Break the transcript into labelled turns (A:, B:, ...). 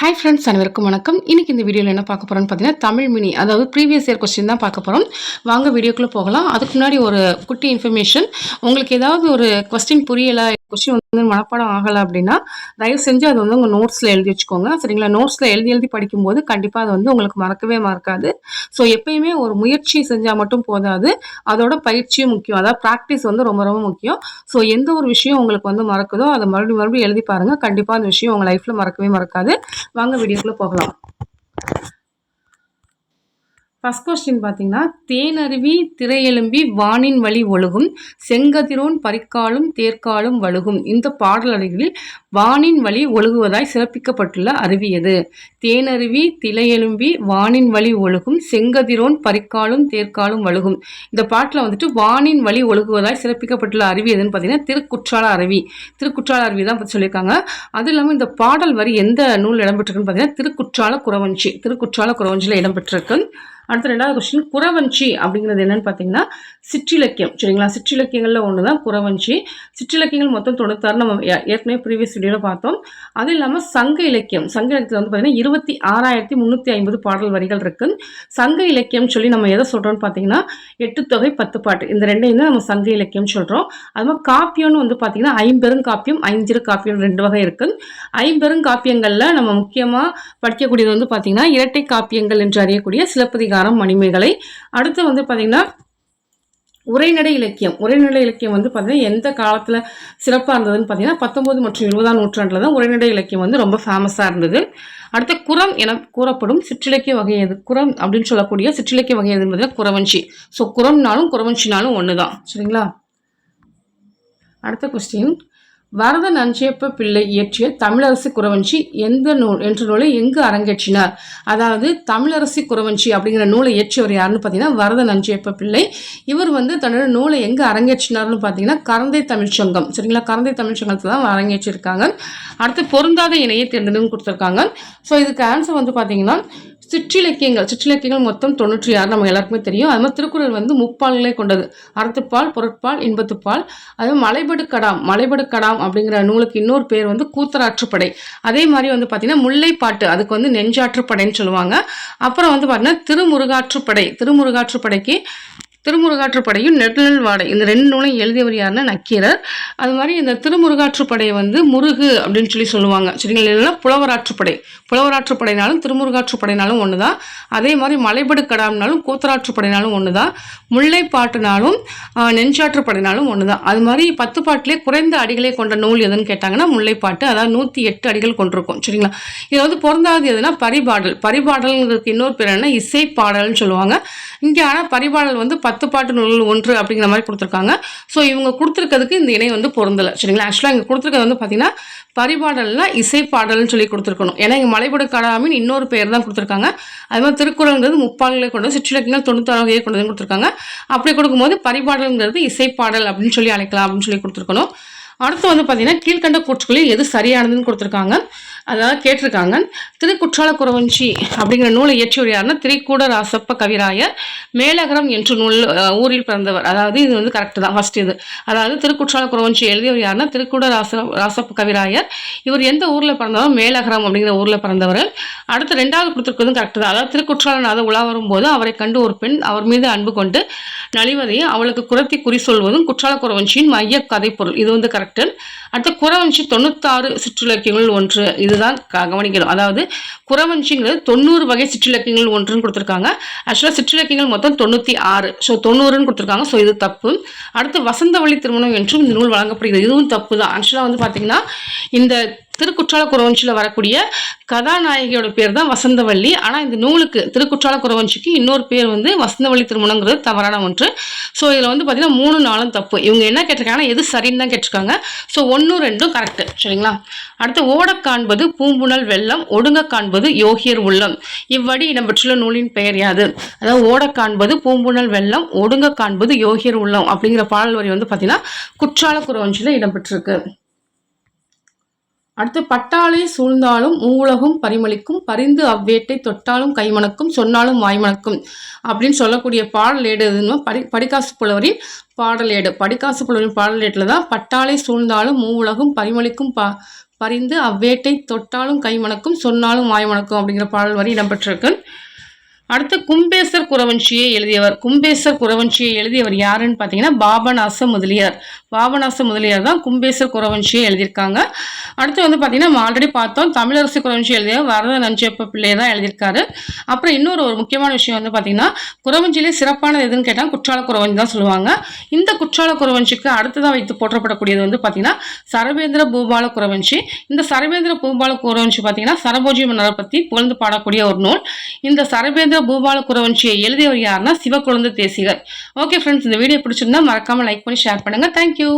A: Hi friends அனைவருக்கும் வணக்கம். இன்னைக்கு இந்த வீடியோவில் என்ன பார்க்க போகிறோம்னு பார்த்தீங்கன்னா தமிழ் மினி அதாவது ப்ரீவியஸ் இயர் கொஸ்டின் தான் பார்க்க போகிறோம் வாங்க வீடியோக்குள்ளே போகலாம். அதுக்கு முன்னாடி ஒரு குட்டி இன்ஃபர்மேஷன் உங்களுக்கு ஏதாவது ஒரு கொஸ்டின் புரியலை கொஸ்டின் வந்து மனப்பாடம் ஆகலை அப்படின்னா தயவு செஞ்சு அது வந்து உங்கள் நோட்ஸில் எழுதி வச்சுக்கோங்க. சரிங்களா? நோட்ஸில் எழுதி எழுதி படிக்கும்போது கண்டிப்பாக அது வந்து உங்களுக்கு மறக்கவே மறக்காது. ஸோ எப்பயுமே ஒரு முயற்சி செஞ்சால் மட்டும் போதாது. அதோட பயிற்சியும் முக்கியம். அதாவது ப்ராக்டிஸ் வந்து ரொம்ப ரொம்ப முக்கியம். ஸோ எந்த ஒரு விஷயம் உங்களுக்கு வந்து மறக்குதோ அதை மறுபடியும் மறுபடியும் எழுதி பாருங்கள் கண்டிப்பாக அந்த விஷயம் உங்கள் லைஃப்பில் மறக்கவே மறக்காது. வாங்க வீடியோக்குள்ளே போகலாம். ஃபஸ்ட் கொஸ்டின் பார்த்தீங்கன்னா தேனருவி திரையெலும்பி வானின் வழி ஒழுகும் செங்கதிரோன் பறிக்காலும் தேர்க்காலும் வழுகும். இந்த பாடலடிகளில் வானின் வழி ஒழுகுவதாய் சிறப்பிக்கப்பட்டுள்ள அருவி எது? தேனருவி திரையெலும்பி வானின் வழி ஒழுகும் செங்கதிரோன் பறிக்காலும் தேர்க்காலும் வழுகும். இந்த பாட்டில் வந்துட்டு வானின் வழி ஒழுகுவதாய் சிறப்பிக்கப்பட்டுள்ள அருவி எதுன்னு பார்த்தீங்கன்னா திருக்குற்றால அருவி. திருக்குற்றால அருவி தான் சொல்லியிருக்காங்க. அது இல்லாமல் இந்த பாடல் வரி எந்த நூல் இடம்பெற்றிருக்குன்னு பார்த்தீங்கன்னா திருக்குற்றால குறவஞ்சி. திருக்குற்றால குறவஞ்சியில் இடம்பெற்றிருக்கு. அடுத்த ரெண்டாவது கொஸ்டின் குறவஞ்சி அப்படிங்கிறது என்னன்னு பார்த்தீங்கன்னா சிற்றிலக்கியம். சரிங்களா? சிற்றிலக்கியங்களில் ஒன்று தான் குறவஞ்சி. சிற்றிலக்கியங்கள் மொத்தம் தொண்ணூத்தாறு நம்ம ஏ- ஏற்கனவே ப்ரீவியஸ் வீடியோவில் பார்த்தோம். அது இல்லாமல் சங்க இலக்கியம். சங்க இலக்கியத்தில் வந்து பார்த்தீங்கன்னா இருபத்தி ஆறாயிரத்தி முந்நூற்றி ஐம்பது பாடல் வரிகள் இருக்கு. சங்க இலக்கியம் சொல்லி நம்ம எதை சொல்கிறோம்னு பார்த்தீங்கன்னா எட்டு தொகை பத்து பாட்டு. இந்த ரெண்டையும் தான் நம்ம சங்க இலக்கியம் சொல்கிறோம் அது மாதிரி காப்பியம்னு வந்து பார்த்தீங்கன்னா ஐம்பெரும் காப்பியம் ஐஞ்சிறு காப்பியம் ரெண்டு வகை இருக்கு. ஐம்பெரும் காப்பியங்களில் நம்ம முக்கியமாக படிக்கக்கூடியது வந்து பார்த்தீங்கன்னா இரட்டை காப்பியங்கள் என்று அறியக்கூடிய சிலப்பதிகாரம். மணிமேகலை. அடுத்து வந்து பார்த்தீங்கன்னா உரைநடை இலக்கியம். உரைநடை இலக்கியம் வந்து பார்த்தீங்கன்னா எந்த காலத்தில் சிறப்பாக இருந்ததுன்னு பார்த்தீங்கன்னா பத்தொம்போது மற்றும் இருபதாம் நூற்றாண்டில் தான் உரைநடை இலக்கியம் வந்து ரொம்ப ஃபேமஸாக இருந்தது. அடுத்து குரம் என கூறப்படும் சிற்றிலக்கிய வகை எது? குரம் அப்படின்னு சொல்லக்கூடிய சிற்றிலக்கிய வகை எதுன்னு பார்த்தீங்கன்னா குறவஞ்சி ஸோ குரம்னாலும் குறவஞ்சினாலும் ஒன்று தான் சரிங்களா? அடுத்த கொஸ்டின் வரத அஞ்சேப்ப பிள்ளை இயற்றிய தமிழரசி குறவஞ்சி எந்த நூல் என்ற நூலை எங்கு அரங்கேற்றினார்? அதாவது தமிழரசி குறவஞ்சி அப்படிங்கிற நூலை இயற்றியவர் யாருன்னு பார்த்தீங்கன்னா வரத நஞ்சியப்ப பிள்ளை. இவர் வந்து தன்னோட நூலை எங்கே அரங்கேற்றினார்னு பார்த்தீங்கன்னா கரந்தை தமிழ்ச்சங்கம் சரிங்களா? கரந்தை தமிழ்ச்சங்கத்தில் தான் அரங்கேற்றிருக்காங்க. அடுத்து பொருந்தாத இணையை தேர்ந்தெடுன்னு கொடுத்துருக்காங்க. ஸோ இதுக்கு ஆன்சர் வந்து பார்த்தீங்கன்னா சிற்றிலக்கியங்கள். சிற்றிலக்கியங்கள் மொத்தம் தொண்ணூற்றி ஆறு நம்ம எல்லாருக்குமே தெரியும். அது மாதிரி திருக்குறள் வந்து முப்பால்களே கொண்டது. அறத்துப்பால் பொருட்பால் இன்பத்துப்பால். அது மலைபடு கடாம் மலைபடு கடாம் அப்படிங்கிற நூலுக்கு இன்னொரு பேர் வந்து கூத்தராற்றுப்படை. அதே மாதிரி வந்து பார்த்தீங்கன்னா முல்லைப்பாட்டு அதுக்கு வந்து நெஞ்சாற்றுப்படைன்னு சொல்லுவாங்க. அப்புறம் வந்து பார்த்தீங்கன்னா திருமுருகாற்றுப்படை. திருமுருகாற்றுப்படைக்கு திருமுருகாற்றுப்படையும் நெடுநல் வாடை. இந்த ரெண்டு நூலையும் எழுதியவர் யாருன்னா நக்கீரர். அது மாதிரி இந்த திருமுருகாற்றுப்படையை வந்து முருகு அப்படின்னு சொல்லி சொல்லுவாங்க. சரிங்களா? இல்லைன்னா புலவராற்றுப்படை புலவராற்றுப்படைனாலும் திருமுருகாற்றுப்படைனாலும் ஒன்று தான் அதே மாதிரி மலைபடு கடாம்னாலும் கூத்தராற்றுப்படைனாலும் ஒன்று தான் முல்லைப்பாட்டுனாலும் ஆஹ், நெஞ்சாற்றுப்படைனாலும் ஒன்று தான் அது மாதிரி பத்து பாட்டிலே குறைந்த அடிகளை கொண்ட நூல் எதுன்னு கேட்டாங்கன்னா முல்லைப்பாட்டு அதாவது நூற்றி எட்டு அடிகள் கொண்டிருக்கும். சரிங்களா? இது வந்து பொருந்தாது எதுனா பரிபாடல். பரிபாடல்ங்கிறதுக்கு இன்னொரு பேர் என்ன? இசை பாடல்னு சொல்லுவாங்க. இங்கே ஆனால் பரிபாடல் வந்து பத்து பாட்டு நூல் ஒன்று அப்படிங்கிற மாதிரி கொடுத்துருக்காங்க. ஸோ இவங்க கொடுத்துருக்கிறதுக்கு இந்த இணை வந்து பொருந்தலை. சரிங்களா? ஆக்சுவலாக இங்கே கொடுத்துருக்கிறது வந்து பார்த்தீங்கன்னா பரிபாடல்னா இசைப்பாடல்னு சொல்லி கொடுத்துருக்கணும். ஏன்னா இங்கே மலைபடு கடாமின் இன்னொரு பேர் தான் கொடுத்துருக்காங்க. அது மாதிரி திருக்குறள்ங்கிறது முப்பால்களை கொண்டு சிற்றிலக்கியங்கள் தொண்ணூத்தாறு வகையை வந்து கொடுத்துருக்காங்க. அப்படி கொடுக்கும்போது பரிபாடல்ங்கிறது இசைப்பாடல் அப்படின்னு சொல்லி அழைக்கலாம் அப்படின்னு சொல்லி கொடுத்துருக்கணும். அடுத்து வந்து பார்த்தீங்கன்னா கீழ்கண்ட கூற்றுகளில் எது சரியானதுன்னு கொடுத்துருக்காங்க. அதாவது கேட்டிருக்காங்க திருக்குற்றால குறவஞ்சி அப்படிங்கிற நூலை இயற்றியவர் யாருன்னா திரிக்கூட ராசப்ப கவிராயர். மேலகரம் என்ற நூல் ஊரில் பிறந்தவர். அதாவது இது வந்து கரெக்ட் தான் ஃபர்ஸ்ட் இது. அதாவது திருக்குற்றால குறவஞ்சி எழுதியவர் யாருன்னா திருக்கூட ராச ராசப்ப கவிராயர். இவர் எந்த ஊரில் பிறந்தாலும் மேலகரம் அப்படிங்கிற ஊரில் பிறந்தவர் அடுத்து ரெண்டாவது கொடுத்துருக்கதும் கரெக்ட் தான். அதாவது திருக்குற்றாலநாத உலா வரும்போது அவரை கண்டு ஒரு பெண் அவர் மீது அன்பு கொண்டு நலிவதையும் அவளுக்கு குரத்தி குறி சொல்வதும் குற்றால குறவஞ்சியின் மைய கதைப்பொருள். இது வந்து கரெக்ட் அடுத்து குறவஞ்சி தொண்ணூத்தாறு சிற்றிலக்கியங்கள் ஒன்று. இதுதான் க- கவனிக்கணும். அதாவது குறவஞ்சிங்கிறது தொண்ணூறு வகை சிற்றிலக்கியங்கள் ஒன்றுன்னு கொடுத்துருக்காங்க. ஆக்சுவலாக சிற்றிலக்கியங்கள் மொத்தம் தொண்ணூற்றி ஆறு. ஸோ தொண்ணூறுன்னு கொடுத்துருக்காங்க. ஸோ இது தப்பு. அடுத்து வசந்தவழி திருமணம் என்றும் இந்த நூல் வழங்கப்படுகிறது. இதுவும் தப்பு தான். ஆக்சுவலாக வந்து பார்த்திங்கன்னா இந்த திருக்குற்றால குறவஞ்சியில் வரக்கூடிய கதாநாயகியோட பேர் தான் வசந்தவள்ளி. ஆனால் இந்த நூலுக்கு திருக்குற்றால குறவஞ்சிக்கு இன்னொரு பேர் வந்து வசந்தவள்ளி திருமணங்கிறது தவறான ஒன்று. ஸோ இதில் வந்து பார்த்தீங்கன்னா மூணு நாளும் தப்பு. இவங்க என்ன கேட்டிருக்காங்கன்னா எது சரின்னு தான் கேட்டிருக்காங்க. ஸோ ஒன்று ரெண்டும் கரெக்டு சரிங்களா? அடுத்து ஓட காண்பது பூம்புணல் வெள்ளம் ஒடுங்க காண்பது யோகியர் உள்ளம். இவ்வடி இடம்பெற்றுள்ள நூலின் பெயர் யாது? அதாவது ஓட காண்பது பூம்புணல் வெள்ளம் ஒடுங்க காண்பது யோகியர் உள்ளம் அப்படிங்கிற பாடல் வரி வந்து பார்த்தீங்கன்னா குற்றால குறவஞ்சியில் இடம்பெற்றிருக்கு. அடுத்து பட்டாளை சூழ்ந்தாலும் மூவுலகும் பரிமளிக்கும் பரிந்து அவ்வேட்டை தொட்டாலும் கைமணக்கும் சொன்னாலும் வாய்மணக்கும் அப்படின்னு சொல்லக்கூடிய பாடல் ஏடு எதுன்னு படி படிக்காசு புலவரின் பாடல் ஏடு படிக்காசு புலவரின் பாடல் ஏட்டில் தான் பட்டாளை சூழ்ந்தாலும் மூவுலகும் பரிமளிக்கும் ப பரிந்து அவ்வேட்டை தொட்டாலும் கைமணக்கும் சொன்னாலும் வாய்மணக்கும் அப்படிங்கிற பாடல் வரி இடம்பெற்றிருக்கு. அடுத்து கும்பேசர் குறவஞ்சியை எழுதியவர். கும்பேசர் குறவஞ்சியை எழுதியவர் யாருன்னு பார்த்தீங்கன்னா பாபநாச முதலியார். பாபநாச முதலியார் தான் கும்பேசர் குறவஞ்சியை எழுதியிருக்காங்க. அடுத்து வந்து பார்த்தீங்கன்னா நம்ம ஆல்ரெடி பார்த்தோம். தமிழரசு குறவஞ்சி எழுதிய வரத நஞ்சப்ப பிள்ளையை தான் எழுதியிருக்காரு. அப்புறம் இன்னொரு ஒரு முக்கியமான விஷயம் வந்து பார்த்தீங்கன்னா குறவஞ்சிலே சிறப்பானது எதுன்னு கேட்டால் குற்றால குறவஞ்சி தான் சொல்லுவாங்க. இந்த குற்றால குறவஞ்சிக்கு அடுத்ததாக வைத்து போற்றப்படக்கூடியது வந்து பார்த்தீங்கன்னா சரவேந்திர பூபால குறவஞ்சி இந்த சரவேந்திர பூபால குறவஞ்சி பார்த்தீங்கன்னா சரபோஜி மன்னரை பற்றி புகழ்ந்து பாடக்கூடிய ஒரு நூல். இந்த சரவேந்திர பூபால குறவஞ்சியை எழுதியவர் யாருன்னா சிவக்குழந்தை தேசிகர். ஓகே ஃப்ரெண்ட்ஸ் இந்த வீடியோ பிடிச்சிருந்தா மறக்காம லைக் பண்ணி ஷேர் பண்ணுங்க. தேங்க்யூ